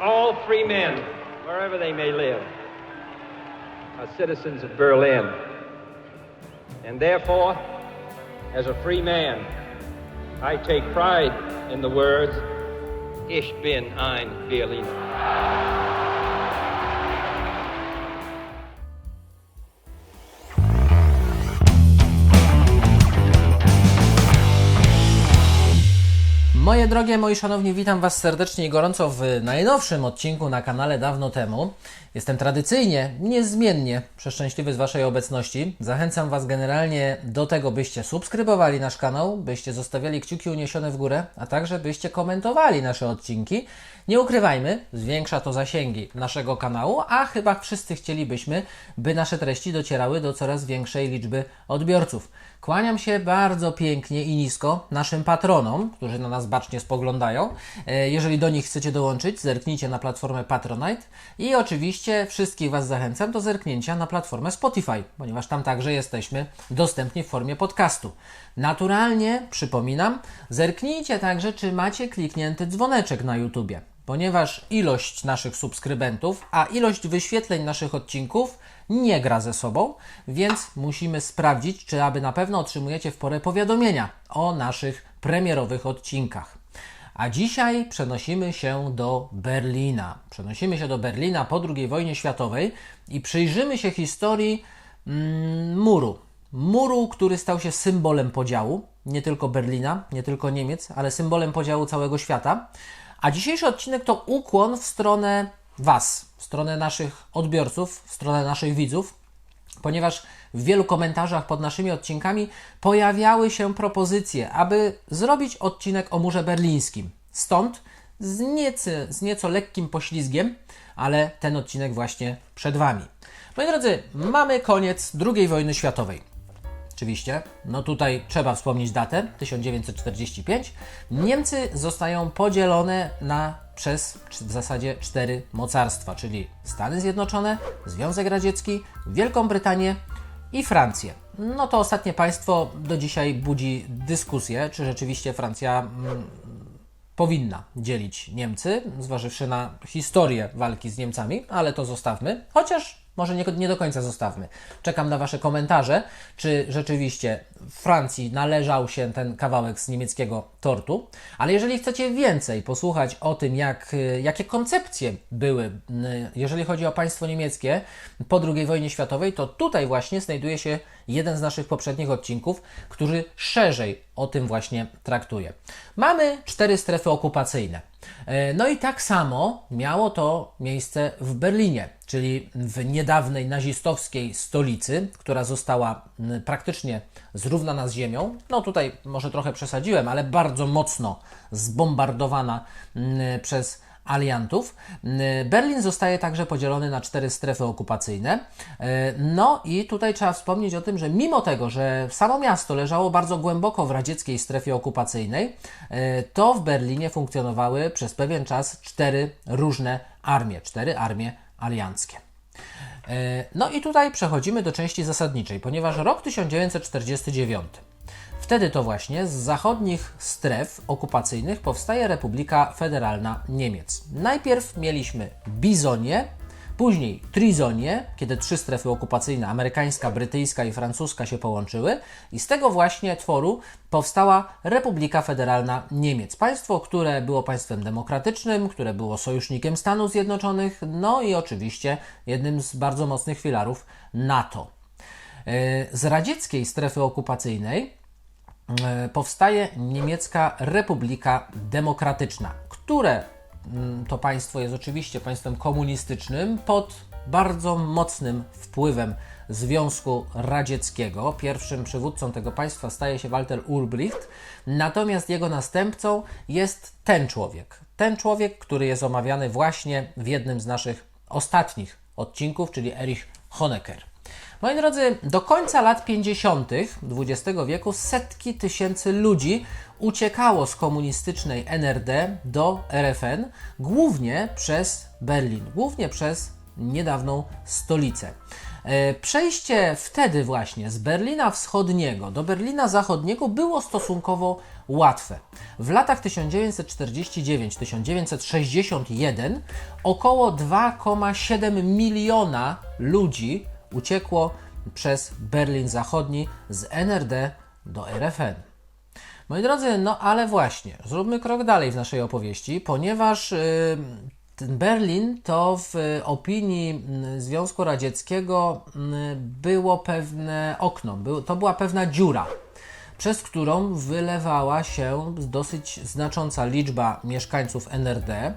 all free men, wherever they may live, are citizens of Berlin. And therefore, as a free man, I take pride in the words, Ich bin ein Berliner. Moje drogie, moi szanowni, witam Was serdecznie i gorąco w najnowszym odcinku na kanale dawno temu. Jestem tradycyjnie, niezmiennie przeszczęśliwy z Waszej obecności. Zachęcam Was generalnie do tego, byście subskrybowali nasz kanał, byście zostawiali kciuki uniesione w górę, a także byście komentowali nasze odcinki. Nie ukrywajmy, zwiększa to zasięgi naszego kanału, a chyba wszyscy chcielibyśmy, by nasze treści docierały do coraz większej liczby odbiorców. Kłaniam się bardzo pięknie i nisko naszym patronom, którzy na nas bacznie spoglądają. E, Jeżeli do nich chcecie dołączyć, zerknijcie na platformę Patronite i oczywiście wszystkich Was zachęcam do zerknięcia na platformę Spotify, ponieważ tam także jesteśmy dostępni w formie podcastu. Naturalnie, przypominam, zerknijcie także, czy macie kliknięty dzwoneczek na YouTubie, ponieważ ilość naszych subskrybentów, a ilość wyświetleń naszych odcinków nie gra ze sobą, więc musimy sprawdzić, czy aby na pewno otrzymujecie w porę powiadomienia o naszych premierowych odcinkach. A dzisiaj przenosimy się do Berlina. Przenosimy się do Berlina po II wojnie światowej i przyjrzymy się historii mm, muru. Muru, który stał się symbolem podziału, nie tylko Berlina, nie tylko Niemiec, ale symbolem podziału całego świata. A dzisiejszy odcinek to ukłon w stronę Was, w stronę naszych odbiorców, w stronę naszych widzów, ponieważ w wielu komentarzach pod naszymi odcinkami pojawiały się propozycje, aby zrobić odcinek o murze berlińskim. Stąd z, niecy, z nieco lekkim poślizgiem, ale ten odcinek właśnie przed Wami. Moi drodzy, mamy koniec II wojny światowej. Oczywiście, no tutaj trzeba wspomnieć datę 1945. Niemcy zostają podzielone na przez w zasadzie cztery mocarstwa, czyli Stany Zjednoczone, Związek Radziecki, Wielką Brytanię i Francję. No to ostatnie państwo do dzisiaj budzi dyskusję, czy rzeczywiście Francja mm, powinna dzielić Niemcy, zważywszy na historię walki z Niemcami, ale to zostawmy, chociaż może nie, nie do końca zostawmy. Czekam na Wasze komentarze, czy rzeczywiście Francji należał się ten kawałek z niemieckiego tortu. Ale jeżeli chcecie więcej posłuchać o tym, jak, jakie koncepcje były, jeżeli chodzi o państwo niemieckie po II wojnie światowej, to tutaj właśnie znajduje się jeden z naszych poprzednich odcinków, który szerzej o tym właśnie traktuje. Mamy cztery strefy okupacyjne. No i tak samo miało to miejsce w Berlinie, czyli w niedawnej nazistowskiej stolicy, która została praktycznie zrównana z ziemią. No tutaj może trochę przesadziłem, ale bardzo mocno zbombardowana przez aliantów. Berlin zostaje także podzielony na cztery strefy okupacyjne. No i tutaj trzeba wspomnieć o tym, że mimo tego, że samo miasto leżało bardzo głęboko w radzieckiej strefie okupacyjnej, to w Berlinie funkcjonowały przez pewien czas cztery różne armie, cztery armie alianckie. No i tutaj przechodzimy do części zasadniczej, ponieważ rok 1949 Wtedy to właśnie z zachodnich stref okupacyjnych powstaje Republika Federalna Niemiec. Najpierw mieliśmy Bizonię, później Trizonię, kiedy trzy strefy okupacyjne amerykańska, brytyjska i francuska się połączyły i z tego właśnie tworu powstała Republika Federalna Niemiec. Państwo, które było państwem demokratycznym, które było sojusznikiem Stanów Zjednoczonych, no i oczywiście jednym z bardzo mocnych filarów NATO. Z radzieckiej strefy okupacyjnej powstaje niemiecka Republika Demokratyczna, które to państwo jest oczywiście państwem komunistycznym pod bardzo mocnym wpływem Związku Radzieckiego. Pierwszym przywódcą tego państwa staje się Walter Ulbricht, natomiast jego następcą jest ten człowiek. Ten człowiek, który jest omawiany właśnie w jednym z naszych ostatnich odcinków, czyli Erich Honecker. Moi drodzy, do końca lat 50. XX wieku setki tysięcy ludzi uciekało z komunistycznej NRD do RFN, głównie przez Berlin, głównie przez niedawną stolicę. E, Przejście wtedy właśnie z Berlina Wschodniego do Berlina Zachodniego było stosunkowo łatwe. W latach 1949-1961 około 2,7 miliona ludzi uciekło przez Berlin Zachodni z NRD do RFN. Moi drodzy, no ale właśnie, zróbmy krok dalej w naszej opowieści, ponieważ y, ten Berlin to w opinii y, Związku Radzieckiego y, było pewne okno, to była pewna dziura, przez którą wylewała się dosyć znacząca liczba mieszkańców NRD.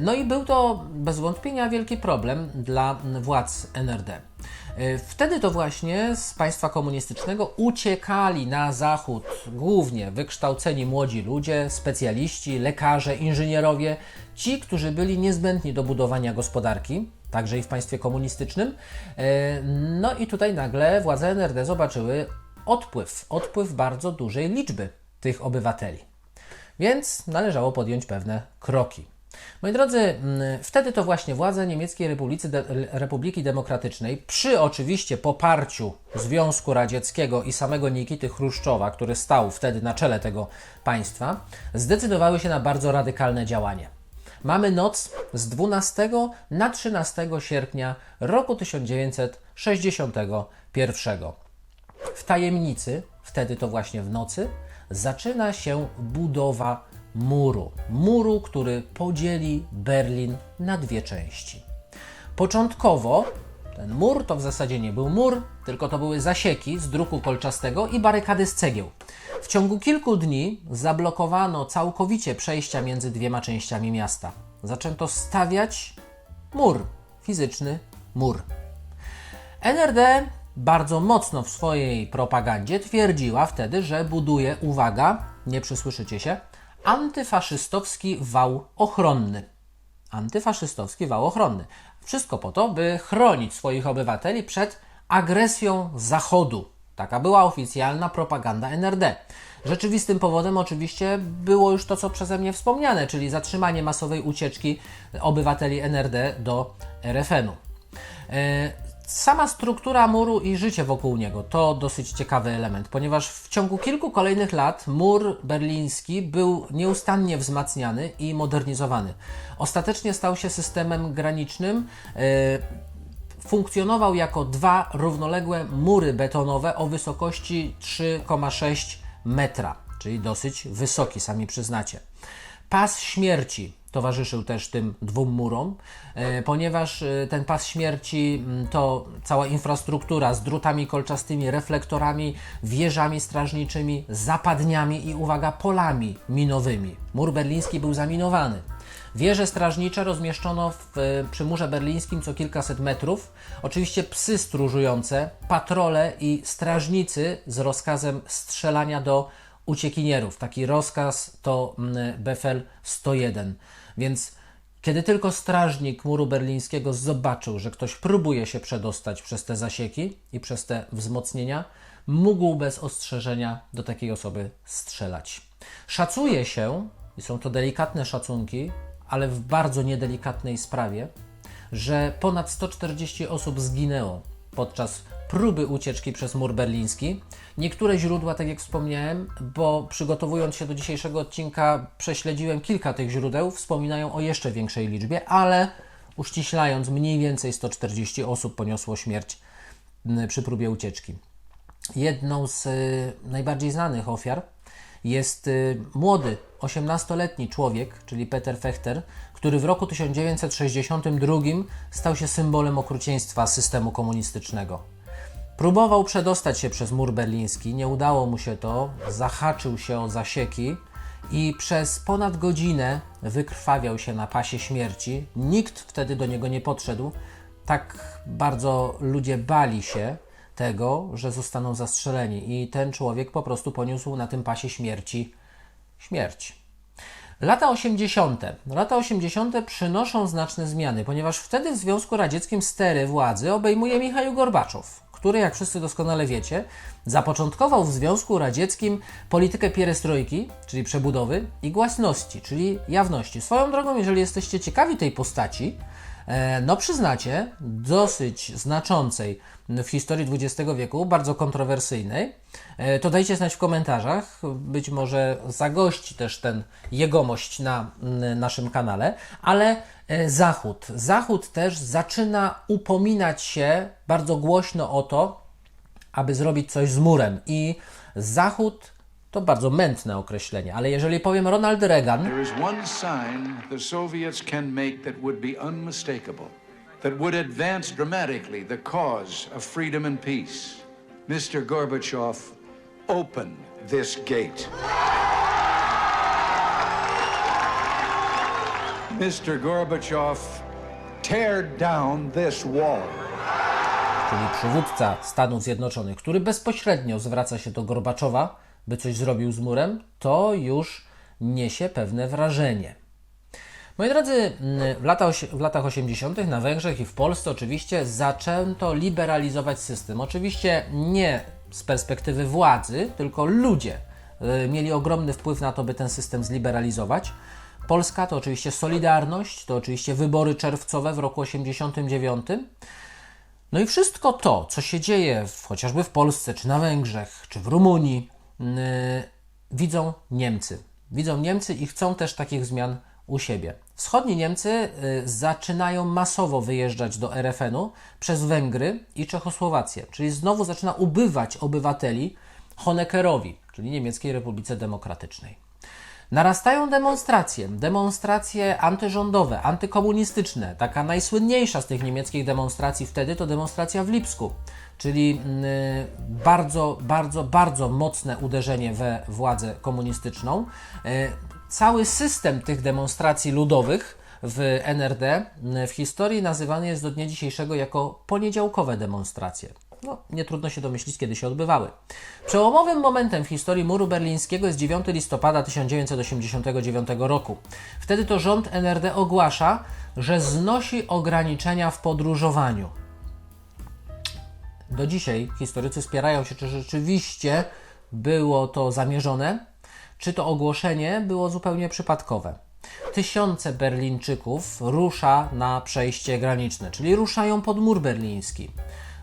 No i był to bez wątpienia wielki problem dla władz NRD. Y, Wtedy to właśnie z państwa komunistycznego uciekali na zachód głównie wykształceni młodzi ludzie, specjaliści, lekarze, inżynierowie, ci, którzy byli niezbędni do budowania gospodarki, także i w państwie komunistycznym. Y, No i tutaj nagle władze NRD zobaczyły odpływ, odpływ bardzo dużej liczby tych obywateli. Więc należało podjąć pewne kroki. Moi drodzy, mm, wtedy to właśnie władze Niemieckiej Republiki, De- Republiki Demokratycznej, przy oczywiście poparciu Związku Radzieckiego i samego Nikity Chruszczowa, który stał wtedy na czele tego państwa, zdecydowały się na bardzo radykalne działanie. Mamy noc z 12 na 13 sierpnia roku 1961. W tajemnicy, wtedy to właśnie w nocy, zaczyna się budowa muru. Muru, który podzieli Berlin na dwie części. Początkowo ten mur to w zasadzie nie był mur, tylko to były zasieki z druku kolczastego i barykady z cegieł. W ciągu kilku dni zablokowano całkowicie przejścia między dwiema częściami miasta. Zaczęto stawiać mur, fizyczny mur. NRD bardzo mocno w swojej propagandzie twierdziła wtedy, że buduje, uwaga, nie przysłyszycie się, antyfaszystowski wał ochronny. Antyfaszystowski wał ochronny. Wszystko po to, by chronić swoich obywateli przed agresją Zachodu. Taka była oficjalna propaganda NRD. Rzeczywistym powodem oczywiście było już to, co przeze mnie wspomniane, czyli zatrzymanie masowej ucieczki obywateli NRD do RFN-u. Sama struktura muru i życie wokół niego to dosyć ciekawy element, ponieważ w ciągu kilku kolejnych lat mur berliński był nieustannie wzmacniany i modernizowany. Ostatecznie stał się systemem granicznym. e, funkcjonował jako dwa równoległe mury betonowe o wysokości 3,6 metra, czyli dosyć wysoki, sami przyznacie. Pas śmierci towarzyszył też tym dwóm murom, e, ponieważ e, ten pas śmierci to cała infrastruktura z drutami kolczastymi, reflektorami, wieżami strażniczymi, zapadniami i uwaga, polami minowymi. Mur berliński był zaminowany. Wieże strażnicze rozmieszczono w, e, przy murze berlińskim co kilkaset metrów. Oczywiście psy stróżujące, patrole i strażnicy z rozkazem strzelania do uciekinierów. Taki rozkaz to mm, Befel 101. Więc kiedy tylko strażnik muru berlińskiego zobaczył, że ktoś próbuje się przedostać przez te zasieki i przez te wzmocnienia, mógł bez ostrzeżenia do takiej osoby strzelać. Szacuje się, i są to delikatne szacunki, ale w bardzo niedelikatnej sprawie, że ponad 140 osób zginęło podczas próby ucieczki przez mur berliński. Niektóre źródła, tak jak wspomniałem, bo przygotowując się do dzisiejszego odcinka, prześledziłem kilka tych źródeł, wspominają o jeszcze większej liczbie, ale uściślając, mniej więcej 140 osób poniosło śmierć przy próbie ucieczki. Jedną z y, najbardziej znanych ofiar jest y, młody, 18-letni człowiek, czyli Peter Fechter, który w roku 1962 stał się symbolem okrucieństwa systemu komunistycznego. Próbował przedostać się przez mur berliński, nie udało mu się to, zahaczył się o zasieki i przez ponad godzinę wykrwawiał się na pasie śmierci. Nikt wtedy do niego nie podszedł. Tak bardzo ludzie bali się tego, że zostaną zastrzeleni, i ten człowiek po prostu poniósł na tym pasie śmierci śmierć. Lata 80. Lata 80. przynoszą znaczne zmiany, ponieważ wtedy w Związku Radzieckim stery władzy obejmuje Michał Gorbaczow, który, jak wszyscy doskonale wiecie, zapoczątkował w Związku Radzieckim politykę pierestrojki, czyli przebudowy, i głasności, czyli jawności. Swoją drogą, jeżeli jesteście ciekawi tej postaci, no przyznacie, dosyć znaczącej w historii XX wieku, bardzo kontrowersyjnej, e, to dajcie znać w komentarzach. Być może zagości też ten jegomość na naszym kanale, ale e, Zachód. Zachód też zaczyna upominać się bardzo głośno o to, aby zrobić coś z murem. I Zachód to bardzo mętne określenie, ale jeżeli powiem Ronald Reagan, There is one sign the Soviets can make that would be unmistakable, that would advance dramatically the cause of freedom and peace. Mr. Gorbachev, open this gate. Mr. Gorbachev, tear down this wall. czyli przywódca Stanów Zjednoczonych, który bezpośrednio zwraca się do Gorbaczowa, by coś zrobił z murem, to już niesie pewne wrażenie. Moi drodzy, mm, w, lata, osi- w latach 80. na Węgrzech i w Polsce oczywiście zaczęto liberalizować system. Oczywiście nie z perspektywy władzy, tylko ludzie y, mieli ogromny wpływ na to, by ten system zliberalizować. Polska to oczywiście Solidarność, to oczywiście wybory czerwcowe w roku 89. No i wszystko to, co się dzieje w, chociażby w Polsce, czy na Węgrzech, czy w Rumunii, widzą Niemcy. Widzą Niemcy i chcą też takich zmian u siebie. Wschodni Niemcy yy, zaczynają masowo wyjeżdżać do RFN-u przez Węgry i Czechosłowację, czyli znowu zaczyna ubywać obywateli Honeckerowi, czyli Niemieckiej Republice Demokratycznej. Narastają demonstracje, demonstracje antyrządowe, antykomunistyczne. Taka najsłynniejsza z tych niemieckich demonstracji wtedy to demonstracja w Lipsku, czyli mm, bardzo, bardzo, bardzo mocne uderzenie we władzę komunistyczną. E, Cały system tych demonstracji ludowych w NRD mm, w historii nazywany jest do dnia dzisiejszego jako poniedziałkowe demonstracje. No, nie trudno się domyślić, kiedy się odbywały. Przełomowym momentem w historii muru berlińskiego jest 9 listopada 1989 roku. Wtedy to rząd NRD ogłasza, że znosi ograniczenia w podróżowaniu. Do dzisiaj historycy spierają się, czy rzeczywiście było to zamierzone, czy to ogłoszenie było zupełnie przypadkowe. Tysiące Berlińczyków rusza na przejście graniczne, czyli ruszają pod mur berliński.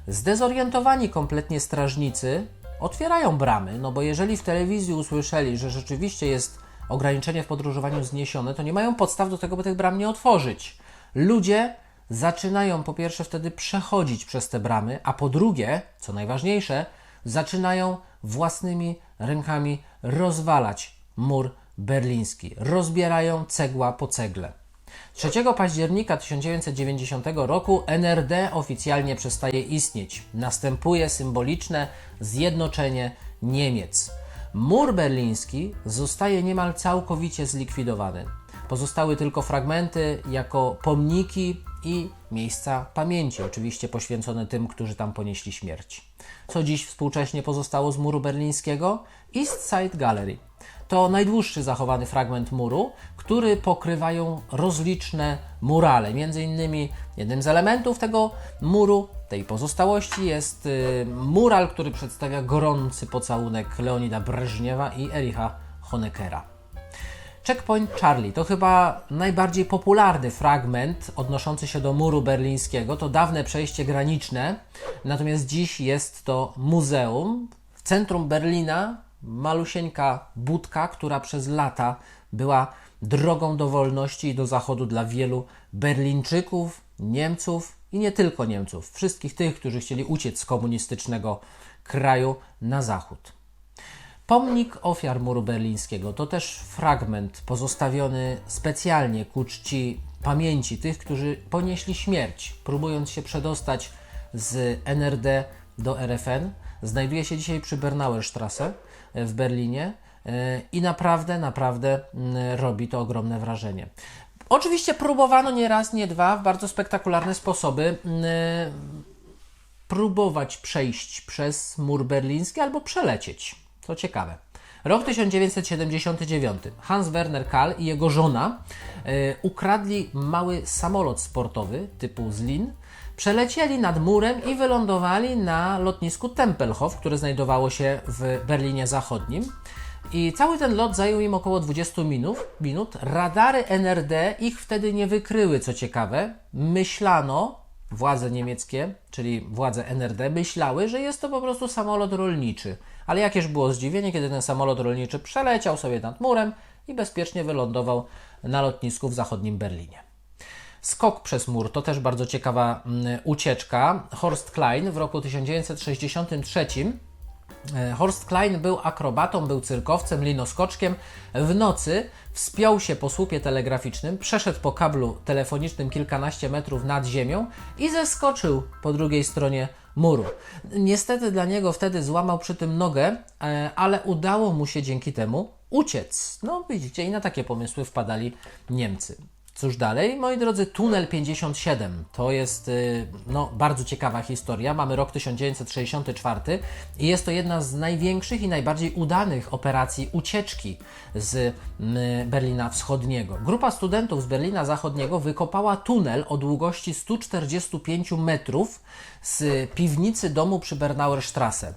Zdezorientowani kompletnie strażnicy otwierają bramy, no bo jeżeli w telewizji usłyszeli, że rzeczywiście jest ograniczenie w podróżowaniu zniesione, to nie mają podstaw do tego, by tych bram nie otworzyć. Ludzie zaczynają po pierwsze wtedy przechodzić przez te bramy, a po drugie, co najważniejsze, zaczynają własnymi rękami rozwalać mur berliński. Rozbierają cegła po cegle. 3 października 1990 roku NRD oficjalnie przestaje istnieć. Następuje symboliczne zjednoczenie Niemiec. Mur berliński zostaje niemal całkowicie zlikwidowany. Pozostały tylko fragmenty jako pomniki i miejsca pamięci, oczywiście poświęcone tym, którzy tam ponieśli śmierć. Co dziś współcześnie pozostało z muru berlińskiego? East Side Gallery. To najdłuższy zachowany fragment muru, który pokrywają rozliczne murale. Między innymi jednym z elementów tego muru, tej pozostałości jest y, mural, który przedstawia gorący pocałunek Leonida Breżniewa i Ericha Honeckera. Checkpoint Charlie to chyba najbardziej popularny fragment odnoszący się do muru berlińskiego. To dawne przejście graniczne, natomiast dziś jest to muzeum. W centrum Berlina malusieńka budka, która przez lata była drogą do wolności i do zachodu dla wielu Berlińczyków, Niemców i nie tylko Niemców, wszystkich tych, którzy chcieli uciec z komunistycznego kraju na zachód. Pomnik ofiar muru berlińskiego to też fragment pozostawiony specjalnie ku czci pamięci tych, którzy ponieśli śmierć, próbując się przedostać z NRD do RFN. Znajduje się dzisiaj przy Bernauerstrasse w Berlinie i naprawdę, naprawdę mm, robi to ogromne wrażenie. Oczywiście próbowano nie raz, nie dwa w bardzo spektakularne sposoby mm, próbować przejść przez mur berliński albo przelecieć. To ciekawe. Rok 1979. Hans Werner Kahl i jego żona e, ukradli mały samolot sportowy typu Zlin, przelecieli nad murem i wylądowali na lotnisku Tempelhof, które znajdowało się w Berlinie Zachodnim. I cały ten lot zajął im około 20 minut. minut. Radary NRD ich wtedy nie wykryły, co ciekawe. Myślano, władze niemieckie, czyli władze NRD, myślały, że jest to po prostu samolot rolniczy. Ale jakież było zdziwienie, kiedy ten samolot rolniczy przeleciał sobie nad murem i bezpiecznie wylądował na lotnisku w zachodnim Berlinie. Skok przez mur to też bardzo ciekawa mm, ucieczka. Horst Klein w roku 1963 E, Horst Klein był akrobatą, był cyrkowcem, linoskoczkiem. W nocy wspiął się po słupie telegraficznym, przeszedł po kablu telefonicznym kilkanaście metrów nad ziemią i zeskoczył po drugiej stronie muru. Niestety dla niego wtedy złamał przy tym nogę, e, ale udało mu się dzięki temu uciec. No widzicie, i na takie pomysły wpadali Niemcy. Cóż dalej? Moi drodzy, Tunel 57 to jest y, no, bardzo ciekawa historia. Mamy rok 1964 i jest to jedna z największych i najbardziej udanych operacji ucieczki z Berlina Wschodniego. Grupa studentów z Berlina Zachodniego wykopała tunel o długości 145 metrów z piwnicy domu przy Bernauer Strasse.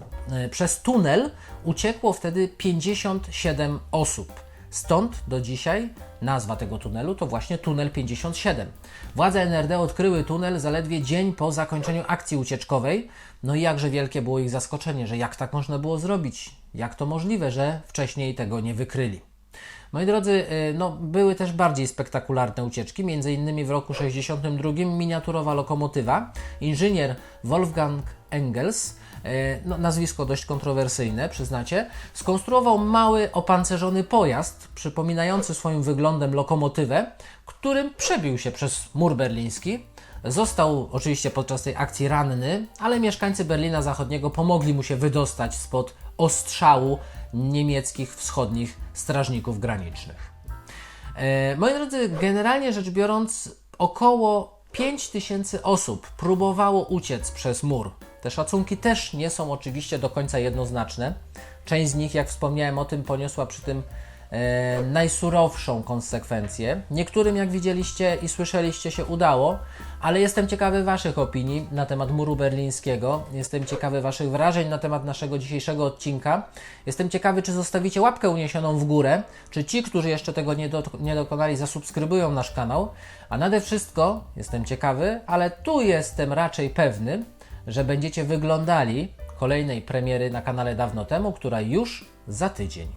Y, Przez tunel uciekło wtedy 57 osób. Stąd do dzisiaj nazwa tego tunelu to właśnie Tunel 57. Władze NRD odkryły tunel zaledwie dzień po zakończeniu akcji ucieczkowej. No i jakże wielkie było ich zaskoczenie, że jak tak można było zrobić? Jak to możliwe, że wcześniej tego nie wykryli? Moi drodzy, y, no, były też bardziej spektakularne ucieczki, między innymi w roku 62 miniaturowa lokomotywa. Inżynier Wolfgang Engels, no, nazwisko dość kontrowersyjne, przyznacie, skonstruował mały opancerzony pojazd, przypominający swoim wyglądem lokomotywę, którym przebił się przez mur berliński. Został oczywiście podczas tej akcji ranny, ale mieszkańcy Berlina Zachodniego pomogli mu się wydostać spod ostrzału niemieckich wschodnich strażników granicznych. E, moi drodzy, generalnie rzecz biorąc, około 5 tysięcy osób próbowało uciec przez mur. Te szacunki też nie są oczywiście do końca jednoznaczne. Część z nich, jak wspomniałem o tym, poniosła przy tym e, najsurowszą konsekwencję. Niektórym, jak widzieliście i słyszeliście, się udało, ale jestem ciekawy Waszych opinii na temat muru berlińskiego. Jestem ciekawy Waszych wrażeń na temat naszego dzisiejszego odcinka. Jestem ciekawy, czy zostawicie łapkę uniesioną w górę, czy ci, którzy jeszcze tego nie, do, nie dokonali, zasubskrybują nasz kanał. A nade wszystko jestem ciekawy, ale tu jestem raczej pewny, że będziecie wyglądali kolejnej premiery na kanale dawno temu, która już za tydzień.